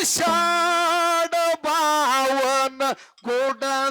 ಆಷಾಢ ಭಾವನ ಗುಡದಾಗಿರತಾರ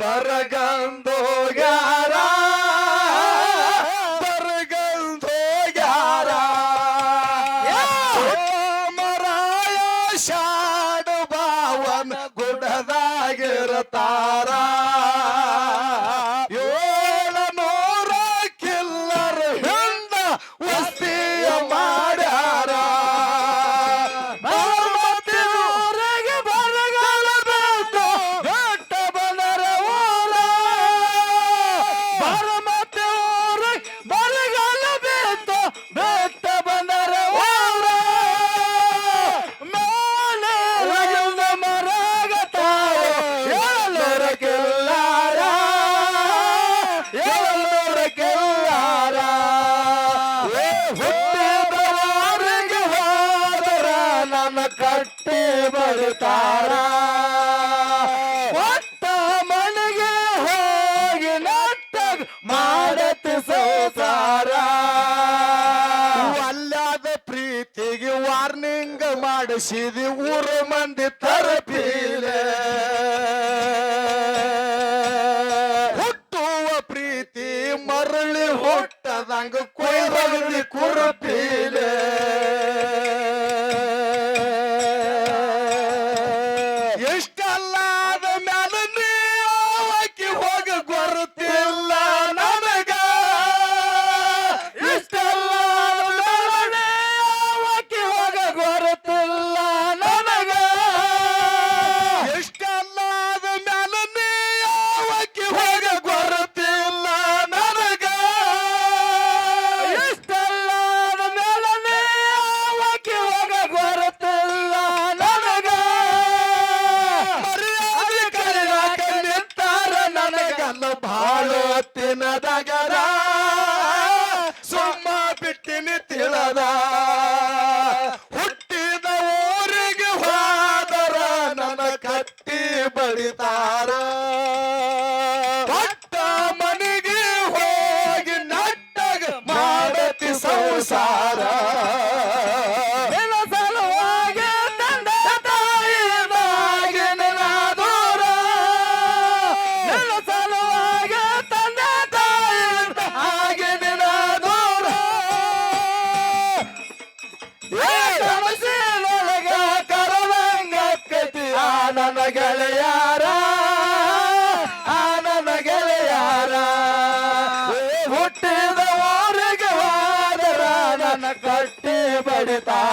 ಬರಗ அங்கு கோயில் கூற ತಿಳೋತ್ತಿನ ದಗರ ಸುಮ್ಮ ಬಿಟ್ಟಿನಿ ತಿಳದ.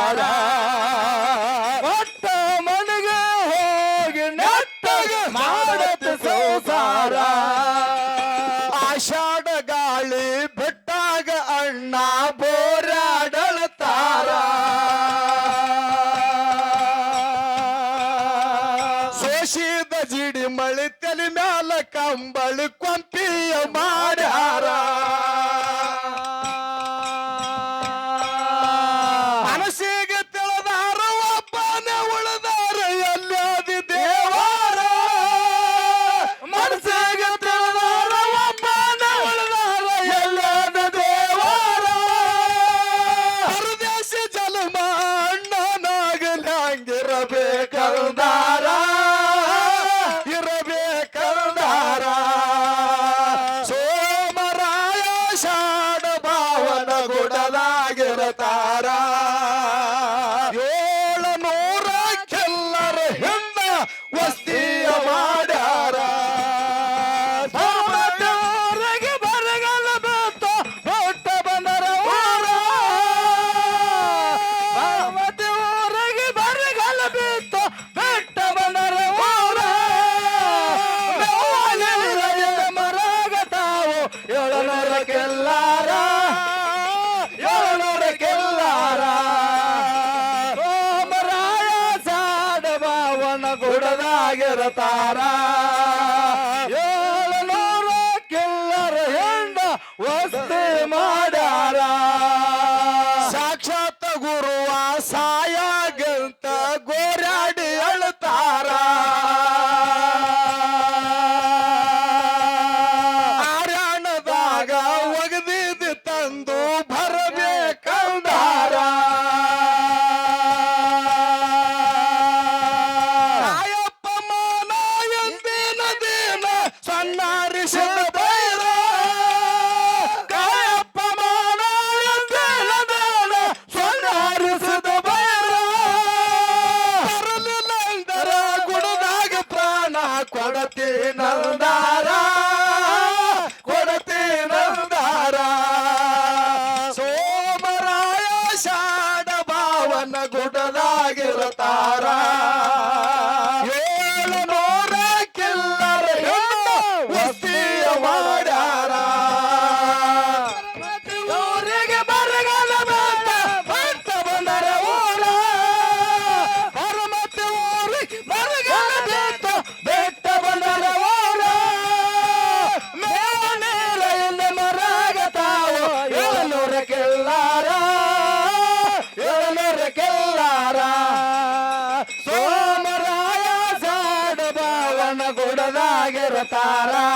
ಬಾಳ ಒಟ್ಟ ಮನೆಗೆ ಹೋಗಿ ನೆಟ್ಟಗ ಮಾಡತ್ತ ಸಂಸಾರ. ಆಷಾಢ ಗಾಳಿ ಬಿಟ್ಟಾಗ ಅಣ್ಣ ಬೋರಾಡಳತಾರ ಸೋಶಿದ ಜಿಡಿ ಮಳಿ ತಲೆ ಮ್ಯಾಲ ಕಂಬಳು ಕೊಂಪಿಯ ಮಾಡ್ಯಾರ. वस्ते मा கொடத்தினல்தான் তারা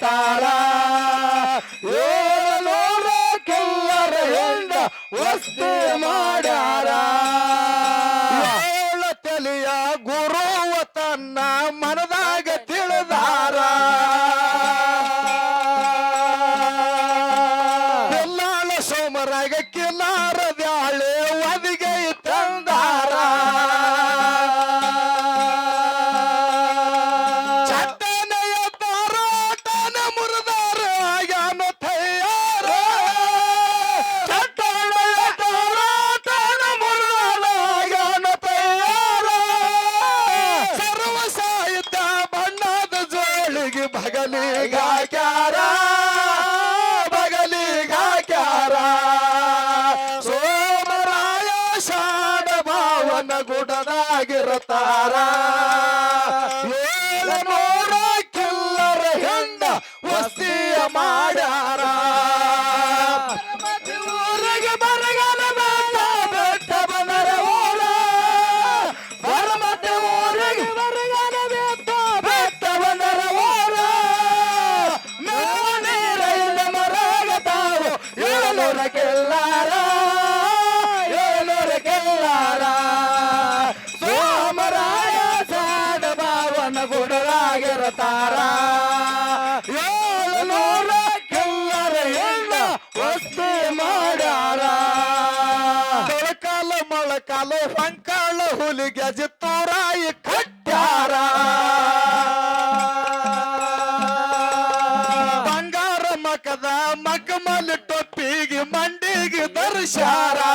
ತಾಳ. ಏಳು ನೂರಕ್ಕೆಲ್ಲರ ಹೆಂಡ ವಸ್ತು ಮಾಡ அசியமாடார ಕಟ್ಟಾರ ಬಂಗಾರ ಮಕದ ಮಕಮಲ್ ಟೊಪ್ಪಿಗೆ ಮಂಡಿಗೆ ದರ್ಶಾರಾ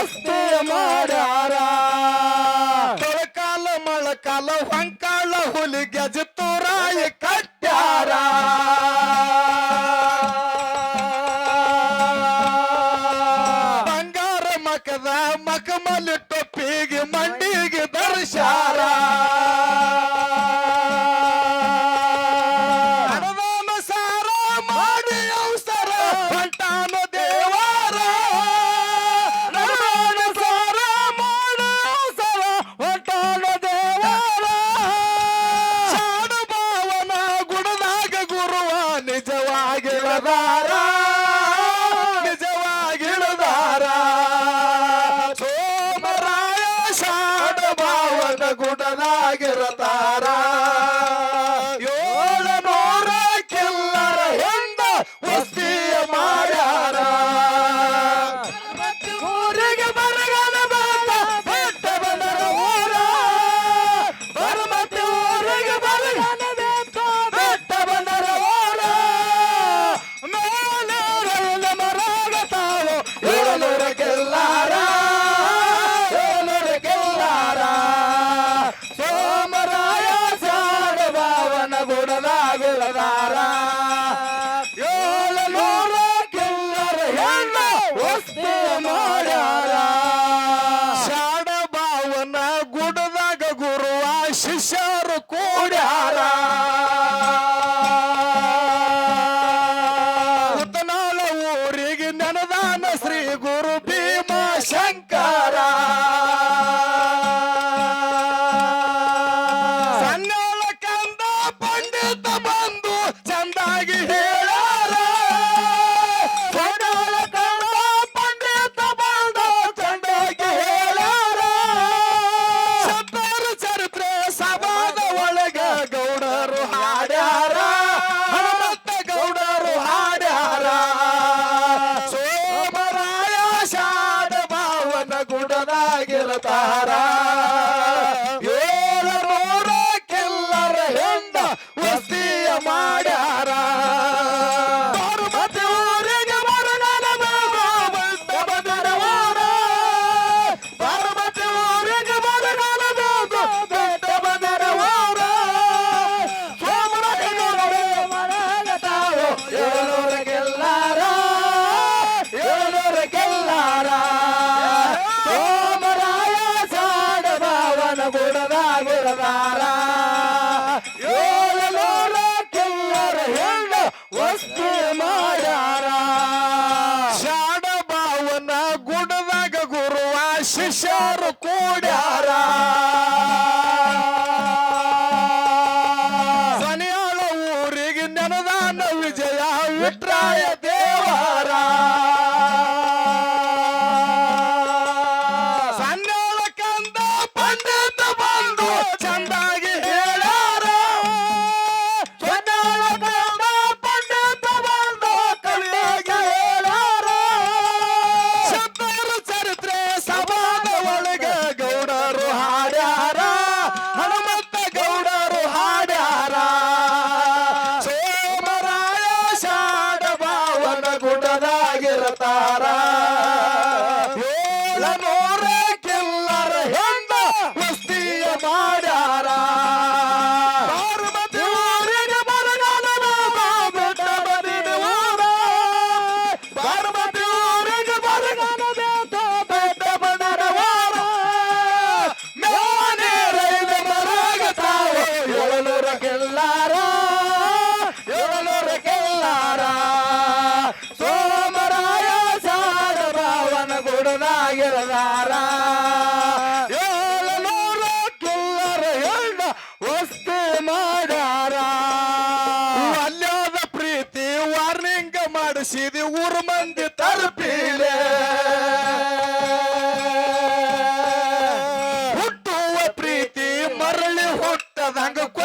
Yes, Barbara. 玩个。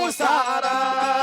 Mussara.